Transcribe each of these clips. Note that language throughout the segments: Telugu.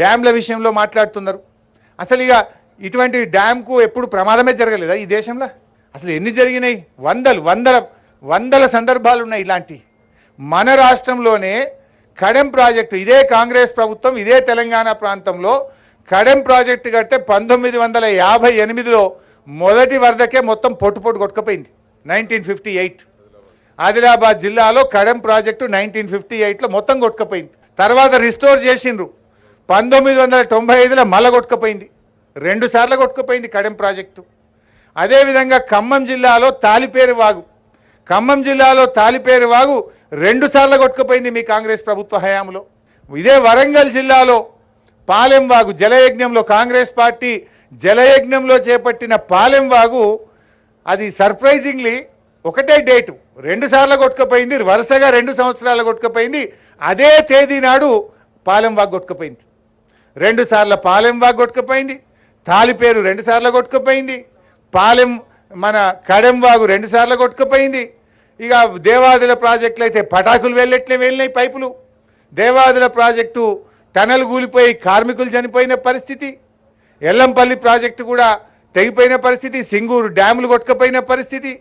డ్యామ్ల విషయంలో మాట్లాడుతున్నారు. అసలు ఇక ఇటువంటి డ్యామ్కు ఎప్పుడు ప్రమాదమే జరగలేదా ఈ దేశంలో? అసలు ఎన్ని జరిగినాయి? వందలు వందల వందల సందర్భాలు ఉన్నాయి ఇలాంటి. మన రాష్ట్రంలోనే కడెం ప్రాజెక్టు ఇదే కాంగ్రెస్ ప్రభుత్వం ఇదే తెలంగాణ ప్రాంతంలో కడెం ప్రాజెక్టు కడితే పంతొమ్మిది వందల యాభై ఎనిమిదిలో మొదటి వరదకే మొత్తం పొట్టు పొట్టు కొట్టుకుపోయింది నైన్టీన్ ఫిఫ్టీ ఎయిట్. ఆదిలాబాద్ జిల్లాలో కడెం ప్రాజెక్టు నైన్టీన్ ఫిఫ్టీ ఎయిట్లో మొత్తం కొట్టుకుపోయింది. తర్వాత రిస్టోర్ చేసిండ్రు. పంతొమ్మిది వందల తొంభై ఐదులో మళ్ళా కొట్టుకుపోయింది. రెండు సార్లు కొట్టుకుపోయింది కడెం ప్రాజెక్టు. అదేవిధంగా ఖమ్మం జిల్లాలో తాలిపేరు వాగు. ఖమ్మం జిల్లాలో తాలిపేరు వాగు రెండు సార్లు కొట్టుకుపోయింది మీ కాంగ్రెస్ ప్రభుత్వ హయాంలో. ఇదే వరంగల్ జిల్లాలో పాలెం వాగు జలయజ్ఞంలో కాంగ్రెస్ పార్టీ జలయజ్ఞంలో చేపట్టిన పాలెం వాగు అది సర్ప్రైజింగ్లీ ఒకటే డేటు. రెండు సార్లు కొట్టుకుపోయింది వరుసగా రెండు సంవత్సరాలు కొట్టుకుపోయింది. అదే తేదీ నాడు పాలెం వాగు కొట్టుకుపోయింది. రెండుసార్ల పాలెం వాగు కొట్టుకుపోయింది. తాలిపేరు పేరు రెండుసార్లు కొట్టుకుపోయింది. పాలెం మన కడెం వాగు రెండుసార్లు కొట్టుకుపోయింది. ఇక దేవాదుల ప్రాజెక్టులు అయితే పటాకులు వెళ్ళట్లే వెళ్ళినాయి పైపులు. దేవాదుల ప్రాజెక్టు టనల్ కూలిపోయి కార్మికులు చనిపోయిన పరిస్థితి. ఎల్లంపల్లి ప్రాజెక్టు కూడా తెగిపోయిన పరిస్థితి. సింగూరు డ్యాములు కొట్టుకుపోయిన పరిస్థితి.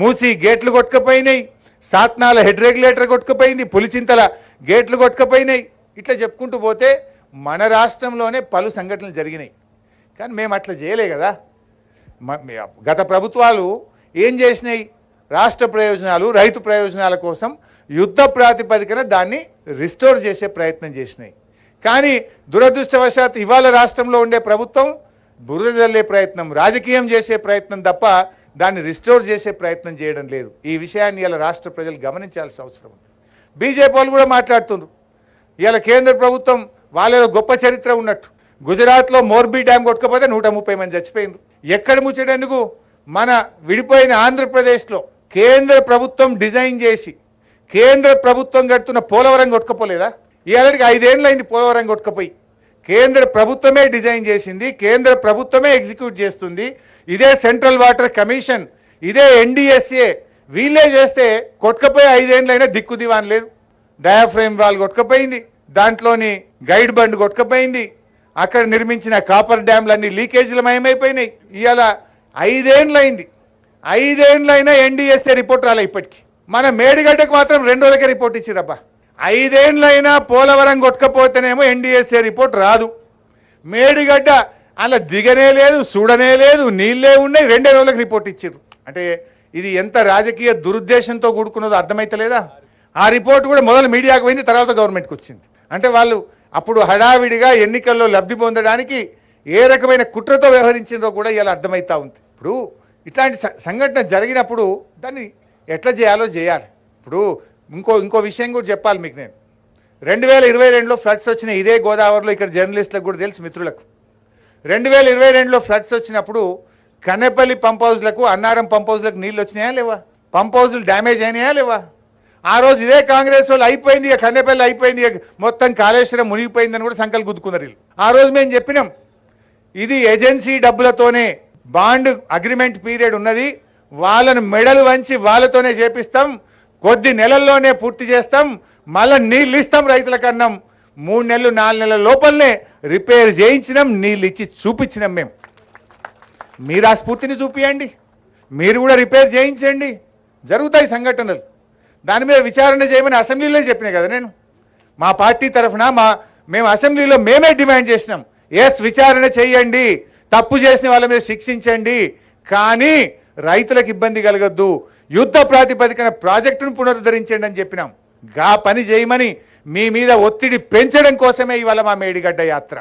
మూసి గేట్లు కొట్టుకుపోయినాయి. సాత్నాల హెడ్ రెగ్యులేటర్ కొట్టుకుపోయింది. పులిచింతల గేట్లు కొట్టుకుపోయినాయి. ఇట్లా చెప్పుకుంటూ పోతే మన రాష్ట్రంలోనే పలు సంఘటనలు జరిగినాయి. కానీ మేము అట్లా చేయలే కదా. మ- గత ప్రభుత్వాలు ఏం చేసినాయి? రాష్ట్ర ప్రయోజనాలు రైతు ప్రయోజనాల కోసం యుద్ధ ప్రాతిపదికన దాన్ని రిస్టోర్ చేసే ప్రయత్నం చేసినాయి. కానీ దురదృష్టవశాత్తు ఇవాళ రాష్ట్రంలో ఉండే ప్రభుత్వం బురద జల్లే ప్రయత్నం రాజకీయం చేసే ప్రయత్నం తప్ప దాన్ని రిస్టోర్ చేసే ప్రయత్నం చేయడం లేదు. ఈ విషయాన్ని ఇలా రాష్ట్ర ప్రజలు గమనించాల్సిన అవసరం ఉంది. బీజేపీ వాళ్ళు కూడా మాట్లాడుతున్నారు ఇలా కేంద్ర ప్రభుత్వం వాళ్ళ గొప్ప చరిత్ర ఉన్నట్టు. గుజరాత్లో మోర్బీ డ్యామ్ కొట్టుకపోతే నూట ముప్పై మంది చచ్చిపోయింది ఎక్కడ ముచ్చటెందుకు మన విడిపోయిన ఆంధ్రప్రదేశ్లో కేంద్ర ప్రభుత్వం డిజైన్ చేసి కేంద్ర ప్రభుత్వం కడుతున్న పోలవరం కొట్టుకపోలేదా? ఇవాళకి ఐదేళ్ళైంది పోలవరం కొట్టుకపోయి. కేంద్ర ప్రభుత్వమే డిజైన్ చేసింది కేంద్ర ప్రభుత్వమే ఎగ్జిక్యూట్ చేస్తుంది. ఇదే సెంట్రల్ వాటర్ కమిషన్ ఇదే ఎన్డిఎస్ఏ. వీళ్ళే చేస్తే కొట్టుకపోయి ఐదేళ్ళైనా దిక్కు దివాన్ లేదు. డయాఫ్రేమ్ వాళ్ళు కొట్టుకపోయింది. దాంట్లోని గైడ్ బండ్ కొట్టుకపోయింది. అక్కడ నిర్మించిన కాపర్ డ్యామ్లన్నీ లీకేజీలు మయమైపోయినాయి. ఇవాళ ఐదేండ్లైంది. ఐదేండ్లైనా ఎన్డీఎస్ఏ రిపోర్ట్ రాలే ఇప్పటికి. మన మేడిగడ్డకు మాత్రం రెండు రోజులకే రిపోర్ట్ ఇచ్చిరబ్బా ఐదేండ్లైనా పోలవరం కొట్టుకపోతేనేమో ఎన్డీఎస్ఏ రిపోర్ట్ రాదు. మేడిగడ్డ అలా దిగనే లేదు చూడనే లేదు నీళ్ళే ఉన్నాయి రెండే రోజులకు రిపోర్ట్ ఇచ్చారు అంటే ఇది ఎంత రాజకీయ దురుద్దేశంతో కూడుకున్నదో అర్థమైతలేదా? ఆ రిపోర్ట్ కూడా మొదలు మీడియాకు పోయింది తర్వాత గవర్నమెంట్కి వచ్చింది. అంటే వాళ్ళు అప్పుడు హడావిడిగా ఎన్నికల్లో లబ్ధి పొందడానికి ఏ రకమైన కుట్రతో వ్యవహరించిందో కూడా ఇలా అర్థమవుతూ ఉంది. ఇప్పుడు ఇట్లాంటి సంఘటన జరిగినప్పుడు దాన్ని ఎట్లా చేయాలో చేయాలి. ఇప్పుడు ఇంకో ఇంకో విషయం కూడా చెప్పాలి మీకు నేను. రెండు వేల ఇరవై రెండులో ఫ్లడ్స్ వచ్చినాయి ఇదే గోదావరిలో ఇక్కడ జర్నలిస్టులకు కూడా తెలుసు మిత్రులకు. రెండు వేల ఇరవై రెండులో ఫ్లడ్స్ వచ్చినప్పుడు కనెపల్లి పంప్ హౌజ్లకు అన్నారం పంప్ హౌజ్లకు నీళ్ళు వచ్చినాయా లేవా? పంప్ హౌస్లు డ్యామేజ్ అయినాయా లేవా? ఆ రోజు ఇదే కాంగ్రెస్ వాళ్ళు అయిపోయింది ఇక కన్నెపల్లి అయిపోయింది మొత్తం కాళేశ్వరం మునిగిపోయిందని కూడా సంకల్ గుద్దుకున్నారు వీళ్ళు. ఆ రోజు మేము చెప్పినాం ఇది ఏజెన్సీ డబ్బులతోనే బాండ్ అగ్రిమెంట్ పీరియడ్ ఉన్నది వాళ్ళను మెడలు వంచి వాళ్ళతోనే చేపిస్తాం కొద్ది నెలల్లోనే పూర్తి చేస్తాం మళ్ళీ నీళ్ళు ఇస్తాం రైతులకు అన్నాం. మూడు నెలలు నాలుగు నెలల లోపలనే రిపేర్ చేయించినాం నీళ్ళు ఇచ్చి చూపించినాం మేము. మీరు ఆ స్ఫూర్తిని చూపియండి మీరు కూడా రిపేర్ చేయించండి. జరుగుతాయి సంఘటనలు. దాని మీద విచారణ చేయమని అసెంబ్లీలో చెప్పినా కదా నేను. మా పార్టీ తరఫున మా మేము అసెంబ్లీలో మేమే డిమాండ్ చేసినాం. ఎస్ విచారణ చేయండి తప్పు చేసిన వాళ్ళ మీద శిక్షించండి. కానీ రైతులకు ఇబ్బంది కలగద్దు. యుద్ధ ప్రాతిపదికన ప్రాజెక్టును పునరుద్ధరించండి అని చెప్పినాం. గా పని చేయమని మీ మీద ఒత్తిడి పెంచడం కోసమే ఇవాళ మా మేడిగడ్డ యాత్ర.